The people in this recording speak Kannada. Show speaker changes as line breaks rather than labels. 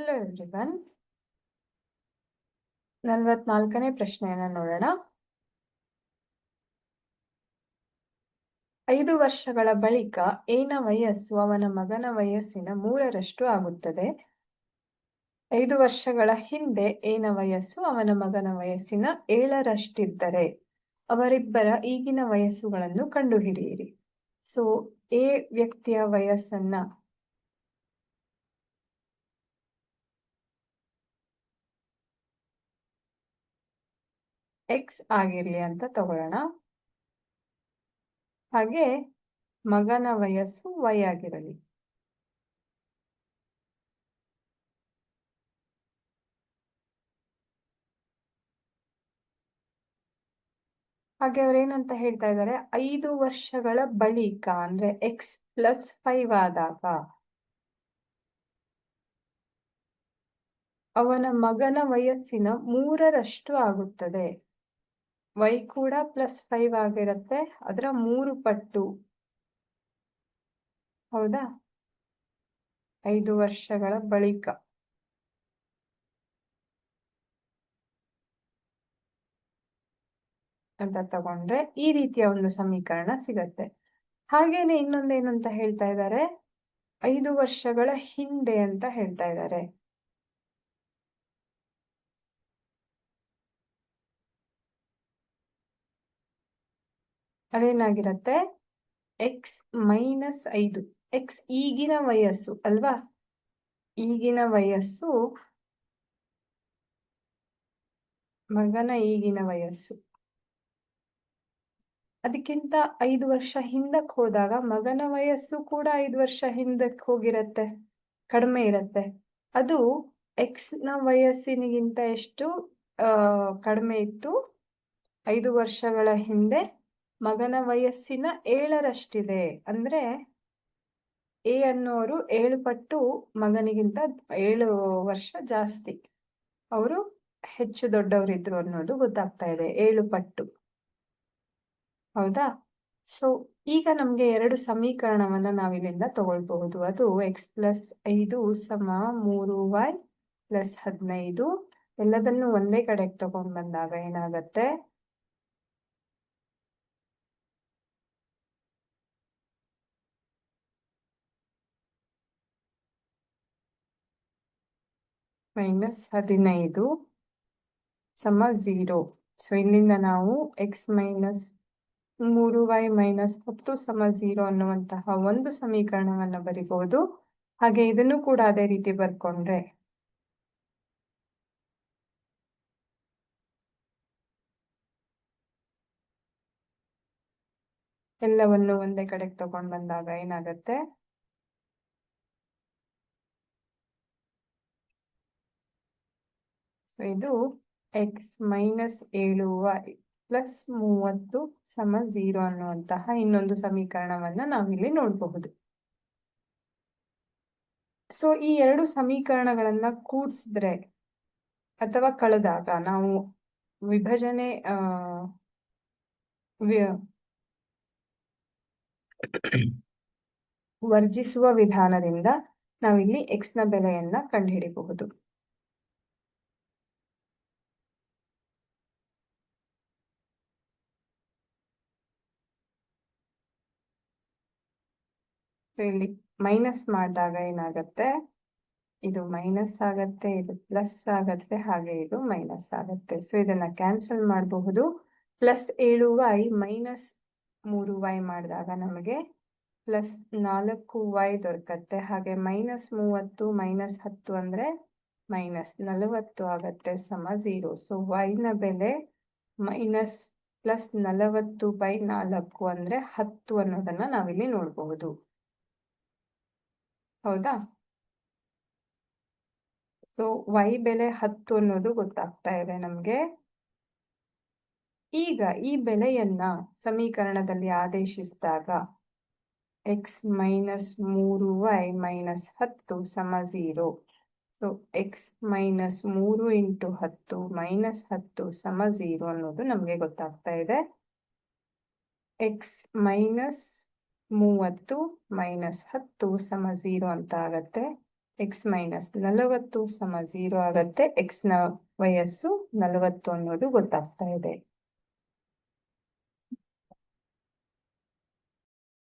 ಹಲೋ ಎವ್ರಿವನ್ ನಲವತ್ನಾಲ್ಕನೇ ಪ್ರಶ್ನೆಯನ್ನ ನೋಡೋಣ. ಐದು ವರ್ಷಗಳ ಬಳಿಕ ಏನ ವಯಸ್ಸು ಅವನ ಮಗನ ವಯಸ್ಸಿನ ಮೂರರಷ್ಟು ಆಗುತ್ತದೆ. ಐದು ವರ್ಷಗಳ ಹಿಂದೆ ಏನ ವಯಸ್ಸು ಅವನ ಮಗನ ವಯಸ್ಸಿನ ಏಳರಷ್ಟಿದ್ದರೆ ಅವರಿಬ್ಬರ ಈಗಿನ ವಯಸ್ಸುಗಳನ್ನು ಕಂಡುಹಿಡಿಯಿರಿ. ಸೊ ಎ ವ್ಯಕ್ತಿಯ ವಯಸ್ಸನ್ನ ಎಕ್ಸ್ ಆಗಿರ್ಲಿ ಅಂತ ತಗೊಳ್ಳೋಣ. ಹಾಗೆ ಮಗನ ವಯಸ್ಸು ವೈ ಆಗಿರಲಿ. ಹಾಗೆ ಅವ್ರೇನಂತ ಹೇಳ್ತಾ ಇದ್ದಾರೆ? ಐದು ವರ್ಷಗಳ ಬಳಿಕ, ಅಂದ್ರೆ ಎಕ್ಸ್ ಪ್ಲಸ್ ಫೈವ್ ಆದಾಗ ಅವನ ಮಗನ ವಯಸ್ಸಿನ ಮೂರರಷ್ಟು ಆಗುತ್ತದೆ. ವೈ ಕೂಡ ಪ್ಲಸ್ ಫೈವ್ ಆಗಿರುತ್ತೆ. ಅದರ ಮೂರು ಪಟ್ಟು. ಹೌದಾ? ಐದು ವರ್ಷಗಳ ಬಳಿಕ. ಅಂತ ತಗೊಂಡ್ರೆ ಈ ರೀತಿಯ ಒಂದು ಸಮೀಕರಣ ಸಿಗತ್ತೆ. ಹಾಗೇನೆ ಇನ್ನೊಂದೇನು ಅಂತ ಹೇಳ್ತಾ ಇದ್ದಾರೆ ಐದು ವರ್ಷಗಳ ಹಿಂದೆ ಅಂತ ಹೇಳ್ತಾ ಇದ್ದಾರೆ ಅದೇನಾಗಿರತ್ತೆ? ಎಕ್ಸ್ ಮೈನಸ್ ಐದು. ಎಕ್ಸ್ ಈಗಿನ ವಯಸ್ಸು ಅಲ್ವಾ? ಈಗಿನ ವಯಸ್ಸು ಮಗನ ಈಗಿನ ವಯಸ್ಸು. ಅದಕ್ಕಿಂತ ಐದು ವರ್ಷ ಹಿಂದಕ್ಕೆ ಹೋದಾಗ ಮಗನ ವಯಸ್ಸು ಕೂಡ ಐದು ವರ್ಷ ಹಿಂದಕ್ಕೆ ಹೋಗಿರತ್ತೆ. ಕಡಿಮೆ ಇರತ್ತೆ. ಅದು ಎಕ್ಸ್ನ ವಯಸ್ಸಿನಿಗಿಂತ ಎಷ್ಟು ಕಡಿಮೆ ಇತ್ತು? ಐದು ವರ್ಷಗಳ ಹಿಂದೆ ಮಗನ ವಯಸ್ಸಿನ ಏಳರಷ್ಟಿದೆ. ಅಂದ್ರೆ ಎ ಅನ್ನೋರು ಏಳು ಪಟ್ಟು ಮಗನಿಗಿಂತ ಏಳು ವರ್ಷ ಜಾಸ್ತಿ. ಅವರು ಹೆಚ್ಚು ದೊಡ್ಡವರಿದ್ರು ಅನ್ನೋದು ಗೊತ್ತಾಗ್ತಾ ಇದೆ. ಏಳು ಪಟ್ಟು. ಹೌದಾ? ಸೊ ಈಗ ನಮ್ಗೆ ಎರಡು ಸಮೀಕರಣವನ್ನ ನಾವಿಲ್ಲಿಂದ ತಗೊಳ್ಬಹುದು. ಅದು ಎಕ್ಸ್ ಪ್ಲಸ್ ಐದು ಸಮ ಮೂರು ವೈ ಪ್ಲಸ್ ಹದಿನೈದು. ಎಲ್ಲದನ್ನು ಒಂದೇ ಕಡೆಗೆ ತಗೊಂಡ್ ಬಂದಾಗ ಏನಾಗತ್ತೆ? ಮೈನಸ್ ಹದಿನೈದು ಸಮ ಝೀರೋ ಸೊ ಇಲ್ಲಿಂದ ನಾವು ಎಕ್ಸ್ ಮೈನಸ್ ಮೂರು ವೈ ಮೈನಸ್ ಹತ್ತು ಸಮ ಝೀರೋ ಅನ್ನುವಂತಹ ಒಂದು ಸಮೀಕರಣವನ್ನು ಬರಿಬಹುದು ಹಾಗೆ ಇದನ್ನು ಕೂಡ ಅದೇ ರೀತಿ ಬರ್ಕೊಂಡ್ರೆ. ಎಲ್ಲವನ್ನು ಒಂದೇ ಕಡೆಗೆ ತಗೊಂಡ್ ಬಂದಾಗ ಏನಾಗತ್ತೆ? ಇದು ಎಕ್ಸ್ ಮೈನಸ್ ಏಳು ವೈ ಪ್ಲಸ್ ಮೂವತ್ತು ಸಮ ಝೀರೋ ಅನ್ನುವಂತಹ ಇನ್ನೊಂದು ಸಮೀಕರಣವನ್ನ ನಾವಿಲ್ಲಿ ನೋಡಬಹುದು. ಸೊ ಈ ಎರಡು ಸಮೀಕರಣಗಳನ್ನ ಕೂಡಿಸಿದ್ರೆ ಅಥವಾ ಕಳೆದಾಗ ನಾವು ವಿಭಜನೆ ವರ್ಜಿಸುವ ವಿಧಾನದಿಂದ ನಾವಿಲ್ಲಿ ಎಕ್ಸ್ನ ಬೆಲೆಯನ್ನ ಕಂಡುಹಿಡಿಯಬಹುದು ಇಲ್ಲಿ ಮೈನಸ್ ಮಾಡಿದಾಗ ಏನಾಗತ್ತೆ? ಇದು ಮೈನಸ್ ಆಗತ್ತೆ, ಇದು ಪ್ಲಸ್ ಆಗತ್ತೆ, ಹಾಗೆ ಇದು ಮೈನಸ್ ಆಗತ್ತೆ. ಸೊ ಇದನ್ನ ಕ್ಯಾನ್ಸಲ್ ಮಾಡಬಹುದು. ಪ್ಲಸ್ ಏಳು ವೈ ಮೈನಸ್ ಮೂರು ವೈ ಮಾಡಿದಾಗ ನಮಗೆ ಪ್ಲಸ್ ನಾಲ್ಕು ವೈ ದೊರಕತ್ತೆ. ಹಾಗೆ ಮೈನಸ್ ಮೂವತ್ತು ಮೈನಸ್ ಹತ್ತು ಅಂದ್ರೆ ಮೈನಸ್ ನಲವತ್ತು ಆಗತ್ತೆ ಸಮ ಝೀರೋ ಸೊ ವೈನ ಬೆಲೆ ಮೈನಸ್ ಪ್ಲಸ್ ನಲವತ್ತು ಬೈ ನಾಲ್ಕು ಅಂದ್ರೆ ಹತ್ತು ಅನ್ನೋದನ್ನ ನಾವಿಲ್ಲಿ ನೋಡಬಹುದು. ಹೌದಾ? ಸೊ ವೈ ಬೆಲೆ ಹತ್ತು ಅನ್ನೋದು ಗೊತ್ತಾಗ್ತಾ ಇದೆ ನಮ್ಗೆ. ಈಗ ಈ ಬೆಲೆಯನ್ನ ಸಮೀಕರಣದಲ್ಲಿ ಆದೇಶಿಸಿದಾಗ ಎಕ್ಸ್ ಮೈನಸ್ ಮೂರು ವೈ ಮೈನಸ್ ಹತ್ತು ಸಮ ಝೀರೋ ಸೊ ಎಕ್ಸ್ ಮೈನಸ್ ಮೂರು ಇಂಟು ಹತ್ತು ಮೈನಸ್ ಹತ್ತು ಸಮ ಝೀರೋ ಅನ್ನೋದು ನಮಗೆ ಗೊತ್ತಾಗ್ತಾ ಇದೆ. ಎಕ್ಸ್ ಮೈನಸ್ ಮೂವತ್ತು ಮೈನಸ್ ಹತ್ತು ಸಮ ಝೀರೋ ಅಂತ ಆಗತ್ತೆ. ಎಕ್ಸ್ ಮೈನಸ್ ನಲವತ್ತು ಸಮ ಝೀರೋ ಆಗತ್ತೆ. ಎಕ್ಸ್ನ ವಯಸ್ಸು ನಲವತ್ತು ಅನ್ನೋದು ಗೊತ್ತಾಗ್ತಾ ಇದೆ.